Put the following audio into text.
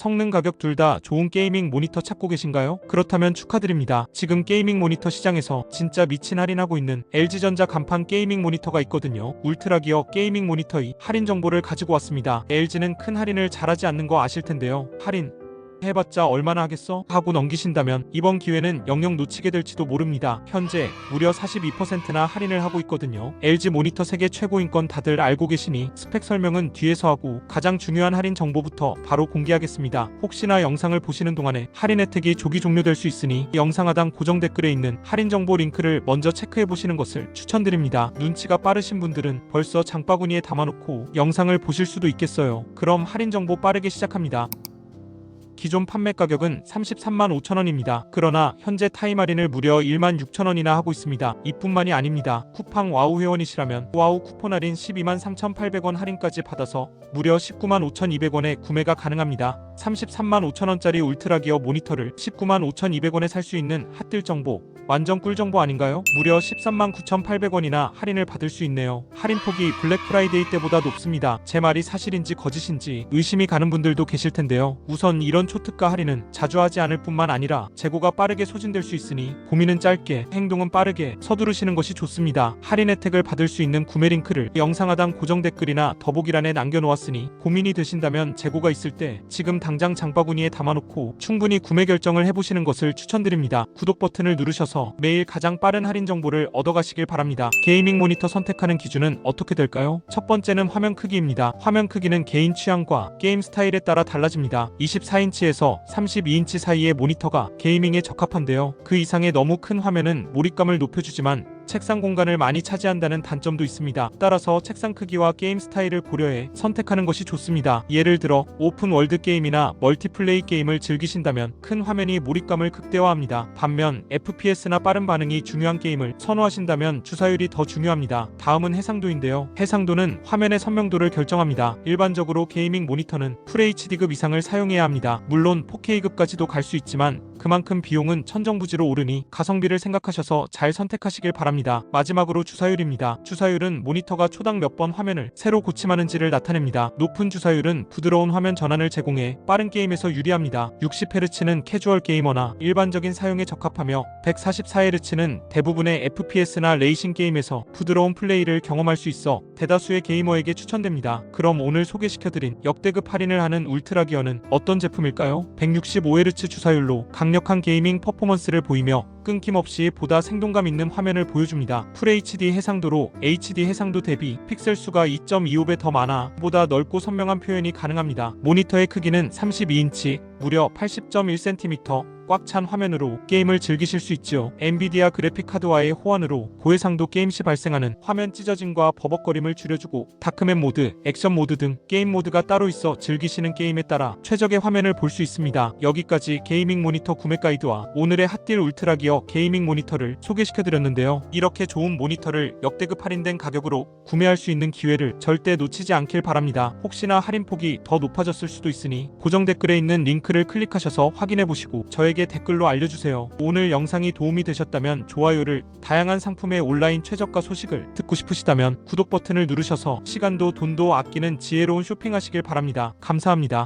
성능 가격 둘 다 좋은 게이밍 모니터 찾고 계신가요? 그렇다면 축하드립니다. 지금 게이밍 모니터 시장에서 진짜 미친 할인하고 있는 LG전자 간판 게이밍 모니터가 있거든요. 울트라 기어 게이밍 모니터 의 할인 정보를 가지고 왔습니다. LG는 큰 할인을 잘하지 않는 거 아실 텐데요. 할인 해봤자 얼마나 하겠어? 하고 넘기신다면 이번 기회는 영영 놓치게 될지도 모릅니다. 현재 무려 42%나 할인을 하고 있거든요. LG 모니터 세계 최고인 건 다들 알고 계시니 스펙 설명은 뒤에서 하고 가장 중요한 할인 정보부터 바로 공개하겠습니다. 혹시나 영상을 보시는 동안에 할인 혜택이 조기 종료될 수 있으니 영상 하단 고정 댓글에 있는 할인 정보 링크를 먼저 체크해 보시는 것을 추천드립니다. 눈치가 빠르신 분들은 벌써 장바구니에 담아놓고 영상을 보실 수도 있겠어요. 그럼 할인 정보 빠르게 시작합니다. 기존 판매 가격은 33만 5천 원입니다. 그러나 현재 타임 할인을 무려 1만 6천 원이나 하고 있습니다. 이뿐만이 아닙니다. 쿠팡 와우 회원이시라면 와우 쿠폰 할인 12만 3,800원 할인까지 받아서 무려 19만 5,200원에 구매가 가능합니다. 33만 5천 원짜리 울트라 기어 모니터를 19만 5,200원에 살 수 있는 핫딜 정보 완전 꿀 정보 아닌가요? 무려 13만 9,800원이나 할인을 받을 수 있네요. 할인 폭이 블랙 프라이데이 때보다 높습니다. 제 말이 사실인지 거짓인지 의심이 가는 분들도 계실 텐데요. 우선 이런 초특가 할인은 자주 하지 않을 뿐만 아니라 재고가 빠르게 소진될 수 있으니 고민은 짧게 행동은 빠르게 서두르시는 것이 좋습니다. 할인 혜택을 받을 수 있는 구매 링크를 영상 하단 고정 댓글이나 더보기란에 남겨놓았으니 고민이 되신다면 재고가 있을 때 지금 당장 장바구니에 담아놓고 충분히 구매 결정을 해보시는 것을 추천드립니다. 구독 버튼을 누르셔서 매일 가장 빠른 할인 정보를 얻어가시길 바랍니다. 게이밍 모니터 선택하는 기준은 어떻게 될까요? 첫 번째는 화면 크기입니다. 화면 크기는 개인 취향과 게임 스타일에 따라 달라집니다. 24인치에서 32인치 사이의 모니터가 게이밍에 적합한데요. 그 이상의 너무 큰 화면은 몰입감을 높여주지만 책상 공간을 많이 차지한다는 단점도 있습니다. 따라서 책상 크기와 게임 스타일을 고려해 선택하는 것이 좋습니다. 예를 들어 오픈 월드 게임이나 멀티플레이 게임을 즐기신다면 큰 화면이 몰입감을 극대화합니다. 반면 FPS나 빠른 반응이 중요한 게임을 선호하신다면 주사율이 더 중요합니다. 다음은 해상도인데요. 해상도는 화면의 선명도를 결정합니다. 일반적으로 게이밍 모니터는 FHD급 이상을 사용해야 합니다. 물론 4K급까지도 갈 수 있지만 그만큼 비용은 천정부지로 오르니 가성비를 생각하셔서 잘 선택하시길 바랍니다. 마지막으로 주사율입니다. 주사율은 모니터가 초당 몇 번 화면을 새로 고침하는지를 나타냅니다. 높은 주사율은 부드러운 화면 전환을 제공해 빠른 게임에서 유리합니다. 60Hz는 캐주얼 게이머나 일반적인 사용에 적합하며 144Hz는 대부분의 FPS나 레이싱 게임에서 부드러운 플레이를 경험할 수 있어 대다수의 게이머에게 추천됩니다. 그럼 오늘 소개시켜드린 역대급 할인을 하는 울트라 기어는 어떤 제품일까요? 165Hz 주사율로 강력한 게이밍 퍼포먼스를 보이며 끊김없이 보다 생동감 있는 화면을 보여줍니다. FHD 해상도로 HD 해상도 대비 픽셀 수가 2.25배 더 많아 보다 넓고 선명한 표현이 가능합니다. 모니터의 크기는 32인치, 무려 80.1cm, 꽉 찬 화면으로 게임을 즐기실 수 있지요. 엔비디아 그래픽 카드와의 호환으로 고해상도 게임 시 발생하는 화면 찢어짐과 버벅거림을 줄여주고 다크맨 모드, 액션 모드 등 게임 모드가 따로 있어 즐기시는 게임에 따라 최적의 화면을 볼 수 있습니다. 여기까지 게이밍 모니터 구매 가이드와 오늘의 핫딜 울트라 기어 게이밍 모니터를 소개시켜드렸는데요. 이렇게 좋은 모니터를 역대급 할인된 가격으로 구매할 수 있는 기회를 절대 놓치지 않길 바랍니다. 혹시나 할인 폭이 더 높아졌을 수도 있으니 고정 댓글에 있는 링크를 클릭하셔서 확인해 보시고 저에게 댓글로 알려주세요. 오늘 영상이 도움이 되셨다면 좋아요를 다양한 상품의 온라인 최저가 소식을 듣고 싶으시다면 구독 버튼을 누르셔서 시간도 돈도 아끼는 지혜로운 쇼핑하시길 바랍니다. 감사합니다.